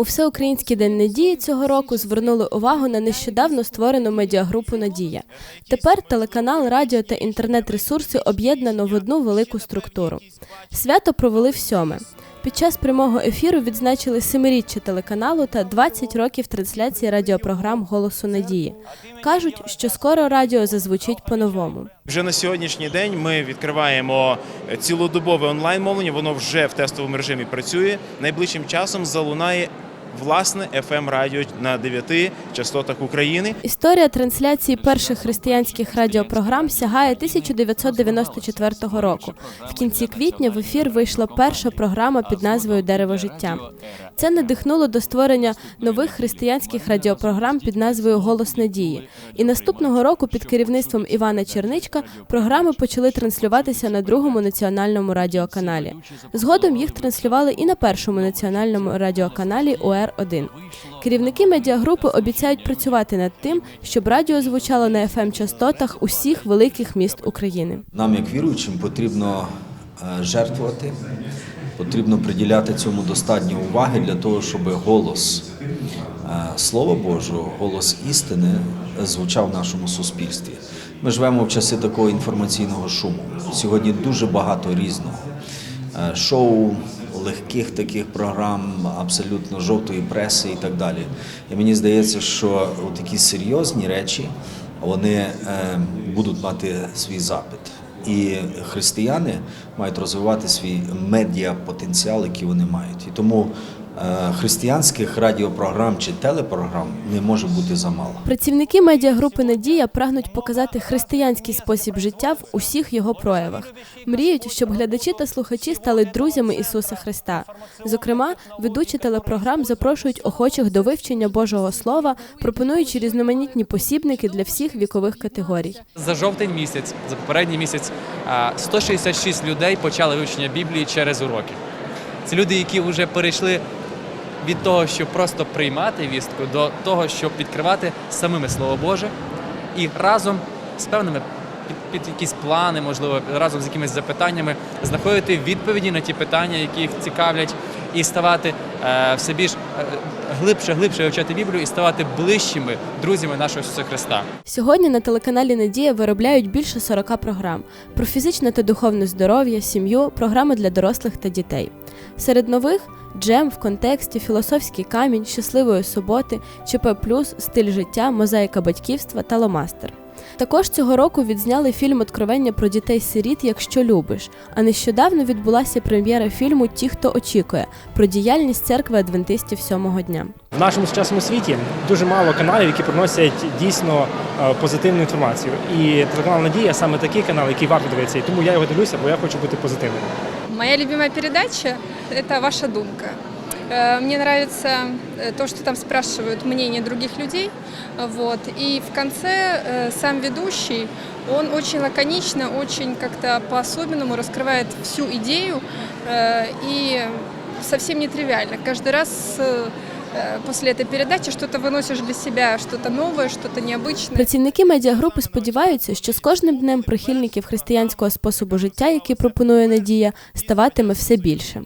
У всеукраїнський день надії цього року звернули увагу на нещодавно створену медіагрупу Надія. Тепер телеканал, радіо та інтернет-ресурси об'єднано в одну велику структуру. Свято провели в сьоме. Під час прямого ефіру відзначили семиріччя телеканалу та 20 років трансляції радіопрограм Голосу Надії. Кажуть, що скоро радіо зазвучить по-новому. Вже на сьогоднішній день ми відкриваємо цілодобове онлайн мовлення. Воно вже в тестовому режимі працює. Найближчим часом залунає власне fm радіо на 9 частотах України. Історія трансляції перших християнських радіопрограм сягає 1994 року. В кінці квітня в ефір вийшла перша програма під назвою Дерево життя. Це надихнуло до створення нових християнських радіопрограм під назвою Голос надії. І наступного року під керівництвом Івана Черничка програми почали транслюватися на другому національному радіоканалі. Згодом їх транслювали і на першому національному радіоканалі УР-1. Керівники медіагрупи обіцяють працювати над тим, щоб радіо звучало на fm частотах усіх великих міст України. Нам, як віруючим, потрібно е, жертвувати, потрібно приділяти цьому достатньо уваги для того, щоб голос е, Слова Божого, голос істини звучав в нашому суспільстві. Ми живемо в часи такого інформаційного шуму. Сьогодні дуже багато різного Е, шоу, легких таких програм, абсолютно жовтої преси і так далі. І мені здається, що такі серйозні речі вони е, будуть мати свій запит. І християни мають розвивати свій медіапотенціал, який вони мають. І тому християнських радіопрограм чи телепрограм не може бути замало. Працівники медіагрупи Надія прагнуть показати християнський спосіб життя в усіх його проявах. Мріють, щоб глядачі та слухачі стали друзями Ісуса Христа. Зокрема, ведучі телепрограм запрошують охочих до вивчення Божого Слова, пропонуючи різноманітні посібники для всіх вікових категорій. За жовтень місяць, за попередній місяць, а, 166 людей почали вивчення Біблії через уроки. Це люди, які вже перейшли від того, щоб просто приймати вістку, до того, щоб відкривати самими Слово Боже і разом з певними під, під якісь плани, можливо, разом з якимись запитаннями, знаходити відповіді на ті питання, які їх цікавлять, і ставати е, все більш е, глибше, глибше вивчати Біблію і ставати ближчими друзями нашого Ісуса Христа. Сьогодні на телеканалі Надія виробляють більше 40 програм про фізичне та духовне здоров'я, сім'ю, програми для дорослих та дітей. Серед нових джем в контексті, філософський камінь, щасливої суботи, ЧП стиль життя, мозаїка батьківства та ломастер. Також цього року відзняли фільм Откровення про дітей-сиріт, якщо любиш. А нещодавно відбулася прем'єра фільму Ті, хто очікує про діяльність церкви адвентистів сьомого дня. В нашому сучасному світі дуже мало каналів, які приносять дійсно е, позитивну інформацію. І телеканал Надія саме такий канал, який варто дивитися. І тому я його дивлюся, бо я хочу бути позитивним. Моя любимая передача – это «Ваша думка». Э, Мне нравится э, то, что там спрашивают мнение других людей. Вот. И в конце э, сам ведущий, он очень лаконично, очень как-то по-особенному раскрывает всю идею э, и совсем нетривиально. Каждый раз э, после этой передачи что-то выносишь для себя, что-то новое, что-то необычное. Працівники медіагрупи сподіваються, що з кожним днем прихильників християнського способу життя, який пропонує Надія, ставатиме все більше.